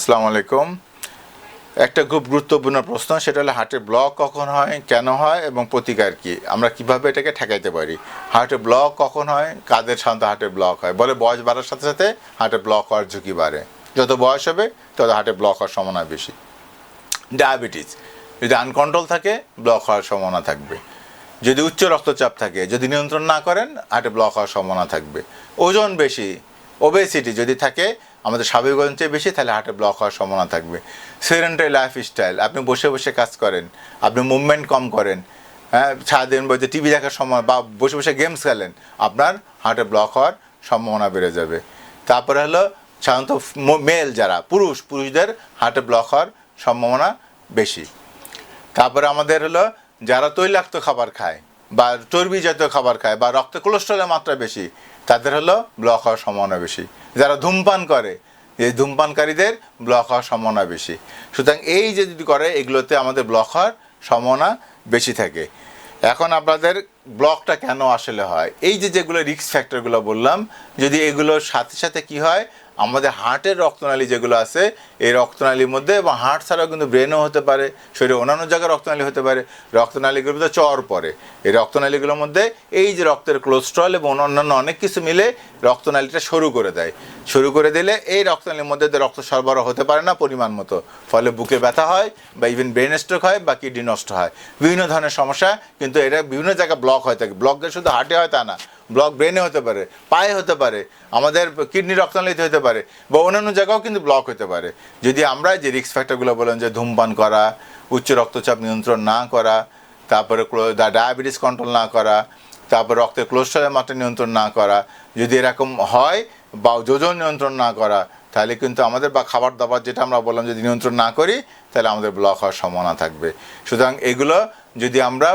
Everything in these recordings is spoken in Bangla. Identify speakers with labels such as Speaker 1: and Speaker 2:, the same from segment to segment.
Speaker 1: আসসালামু আলাইকুম। একটা খুব গুরুত্বপূর্ণ প্রশ্ন, সেটা হলো হার্টের ব্লক কখন হয়, কেন হয়, এবং প্রতিকার কি? আমরা কীভাবে এটাকে ঠেকাইতে পারি? হার্টের ব্লক কখন হয়, কাদের সাধারণত হার্টের ব্লক হয়? বলে বয়স বাড়ার সাথে সাথে হার্টের ব্লক হওয়ার ঝুঁকি বাড়ে। যত বয়স হবে, তত হার্টের ব্লক হওয়ার সম্ভাবনা বেশি। ডায়াবেটিস, যদি আনকন্ট্রোল থাকে, ব্লক হওয়ার সম্ভাবনা থাকবে। যদি উচ্চ রক্তচাপ থাকে, যদি নিয়ন্ত্রণ না করেন হার্টে ব্লক হওয়ার সম্ভাবনা থাকবে। ওজন বেশি ওবেসিটি যদি থাকে আমাদের স্বাভাবিক ওজন চেয়ে বেশি, তাহলে হার্টে ব্লক হওয়ার সম্ভাবনা থাকবে। সেরেন্টারি লাইফ স্টাইল আপনি বসে বসে কাজ করেন, আপনি মুভমেন্ট কম করেন। হ্যাঁ সারাদিন বলতে টিভি দেখার সময় বা বসে বসে গেমস খেলেন, আপনার হার্টে ব্লক হওয়ার সম্ভাবনা বেড়ে যাবে। তারপরে হলো সাধারণত মেল যারা, পুরুষ, পুরুষদের হার্টে ব্লক হওয়ার সম্ভাবনা বেশি। তারপরে আমাদের হলো যারা তৈলাক্ত খাবার খায় বা চর্বি জাতীয় খাবার খায় বা রক্তে কোলেস্ট্রলের মাত্রা বেশি তাদের হলো ব্লক হওয়ার সম্ভাবনা বেশি। যারা ধূমপান করে, এই ধূমপানকারীদের ব্লক হওয়ার সম্ভাবনা বেশি। সুতরাং এই যে যদি করে, এগুলোতে আমাদের ব্লক হওয়ার সম্ভাবনা বেশি থাকে। এখন আপনাদের ব্লকটা কেন আসলে হয়? এই যে যেগুলো রিক্স ফ্যাক্টরগুলো বললাম, যদি এগুলোর সাথে সাথে কি হয়, আমাদের হার্টের রক্তনালী যেগুলো আছে, এই রক্তনালীর মধ্যে এবং হার্ট ছাড়াও কিন্তু ব্রেনও হতে পারে শরীরে অন্যান্য জায়গায় রক্তনালী হতে পারে, রক্তনালীগুলোর মধ্যে চর পড়ে। এই রক্তনালীগুলোর মধ্যে এই যে রক্তের কোলেস্ট্রল এবং অন্যান্য অনেক কিছু মিলে রক্তনালীটা সরু করে দেয়। শুরু করে দিলে এই রক্তনালীর মধ্যে রক্ত সরবরাহ হতে পারে না পরিমাণ মতো, ফলে বুকে ব্যথা হয় বা ইভেন ব্রেন স্ট্রোক হয় বা কিডনি নষ্ট হয়। বিভিন্ন ধরনের সমস্যা, কিন্তু এটা বিভিন্ন জায়গায় ব্লক হয়ে থাকে। ব্লক শুধু হার্টে হয় তা না ব্লক ব্রেনে হতে পারে, পায়ে হতে পারে, আমাদের কিডনি রক্তনালীতে হতে পারে, বা অন্যান্য জায়গাও কিন্তু ব্লক হতে পারে। যদি আমরা যে রিস্ক ফ্যাক্টরগুলো বলেন যে ধূমপান করা, উচ্চ রক্তচাপ নিয়ন্ত্রণ না করা, তারপরে ডায়াবেটিস কন্ট্রোল না করা, তারপর রক্তের কোলেস্ট্রলের মাত্রা নিয়ন্ত্রণ না করা, যদি এরকম হয় বা যোজন নিয়ন্ত্রণ না করা, তাহলে কিন্তু আমাদের বা খাবার দাবার যেটা আমরা বললাম যদি নিয়ন্ত্রণ না করি, তাহলে আমাদের ব্লক হওয়ার সম্ভাবনা থাকবে। সুতরাং এগুলো যদি আমরা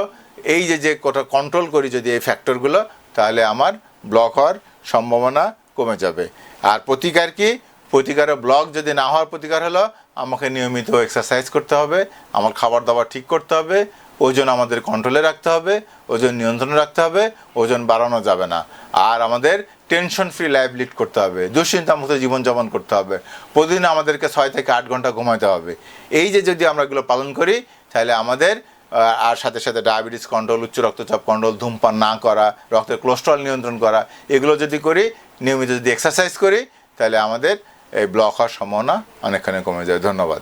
Speaker 1: এই যে যে কোটা কন্ট্রোল করি যদি এই ফ্যাক্টরগুলো তাহলে আমার ব্লক হওয়ার সম্ভাবনা কমে যাবে। আর প্রতিকার কি? প্রতিকারের ব্লক যদি না হওয়ার প্রতিকার হলো, আমাকে নিয়মিত এক্সারসাইজ করতে হবে, আমার খাবার দাবার ঠিক করতে হবে, ওজন আমাদের কন্ট্রোলে রাখতে হবে, ওজন নিয়ন্ত্রণে রাখতে হবে, ওজন বাড়ানো যাবে না। আর আমাদের টেনশন ফ্রি লাইফ লিড করতে হবে দুশ্চিন্তা মুক্ত জীবনযাপন করতে হবে, প্রতিদিন আমাদেরকে ছয় থেকে আট ঘণ্টা ঘুমাতে হবে। এই যে যদি আমরা এগুলো পালন করি, তাহলে আমাদের আর সাথে সাথে ডায়াবেটিস কন্ট্রোল উচ্চ রক্তচাপ কন্ট্রোল ধূমপান না করা, রক্তের কোলেস্ট্রল নিয়ন্ত্রণ করা, এগুলো যদি করি, নিয়মিত যদি এক্সারসাইজ করি, তাহলে আমাদের এই ব্লক হওয়ার সম্ভাবনা অনেকখানি কমে যায়। ধন্যবাদ।